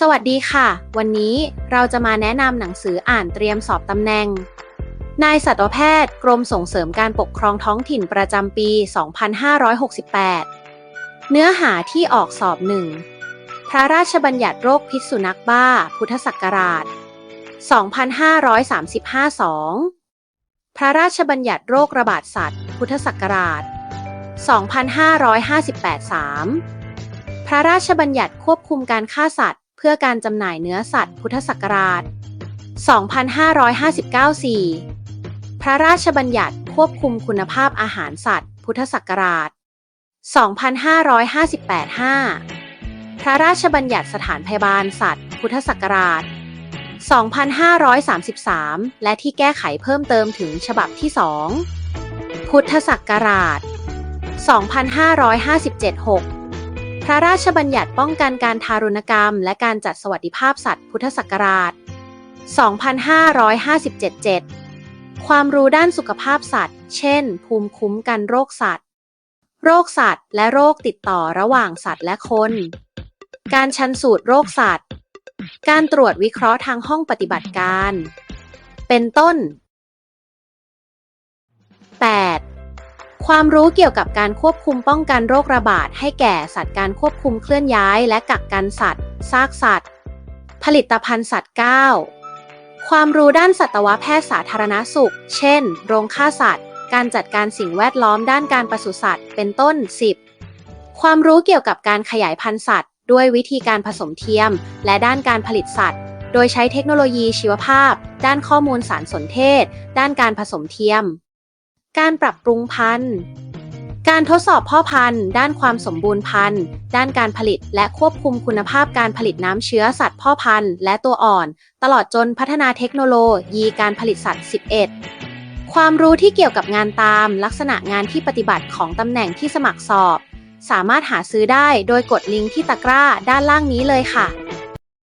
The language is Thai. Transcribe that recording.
สวัสดีค่ะ วันนี้เราจะมาแนะนำหนังสืออ่านเตรียมสอบตำแหน่ง นายสัตวแพทย์ กรมส่งเสริมการปกครองท้องถิ่นประจำปี 2568 เนื้อหาที่ออกสอบหนึ่งพระราชบัญญัติโรคพิษสุนัขบ้า พุทธศักราช 2535 2 พระราชบัญญัติโรคระบาดสัตว์ พุทธศักราช 2558 3 พระราชบัญญัติควบคุมการฆ่าสัตว์ พื่อการจำหน่ายเนื้อสัตว์พุทธศักราช 2559 4 พระราชบัญญัติควบคุมคุณภาพอาหารสัตว์ พุทธศักราช 2558 5 พระราชบัญญัติสถานพยาบาลสัตว์ พุทธศักราช 2533 และที่แก้ไขเพิ่มเติมถึงฉบับที่ 2 พุทธศักราช 2557 6 พระราชบัญญัติป้องกันการทารุณกรรม และการจัดสวัสดิภาพสัตว์พุทธศักราช 2557 ความรู้ด้านสุขภาพสัตว์ เช่น ภูมิคุ้มกันโรคสัตว์ โรคสัตว์ และโรคติดต่อระหว่างสัตว์และคน การชันสูตรโรคสัตว์ การตรวจวิเคราะห์ทางห้องปฏิบัติการ เป็นต้น 8. ความรู้เกี่ยวกับการควบคุมป้องกันโรคระบาดให้แก่สัตว์การควบคุมเคลื่อนย้ายและกักกันสัตว์ ซากสัตว์ ผลิตภัณฑ์สัตว์ 9 ความรู้ด้านสัตวแพทย์สาธารณสุข เช่น โรงฆ่าสัตว์ การจัดการสิ่งแวดล้อมด้านการปศุสัตว์ เป็นต้น 10. ความรู้เกี่ยวกับการขยายพันธุ์สัตว์ ด้วยวิธีการผสมเทียม และด้านการผลิตสัตว์ โดยใช้เทคโนโลยีชีวภาพ ด้านข้อมูลสารสนเทศ ด้านการผสมเทียม การปรับปรุงพันธุ์ การทดสอบพ่อพันธุ์ ด้านความสมบูรณ์พันธุ์ ด้านการผลิตและควบคุมคุณภาพการผลิตน้ำเชื้อสัตว์พ่อพันธุ์และตัวอ่อน ตลอดจนพัฒนาเทคโนโลยีการผลิตสัตว์ 11 ความรู้ที่เกี่ยวกับงานตามลักษณะงานที่ปฏิบัติของตำแหน่งที่สมัครสอบ สามารถหาซื้อได้โดยกดลิงก์ที่ตะกร้าด้านล่างนี้เลยค่ะ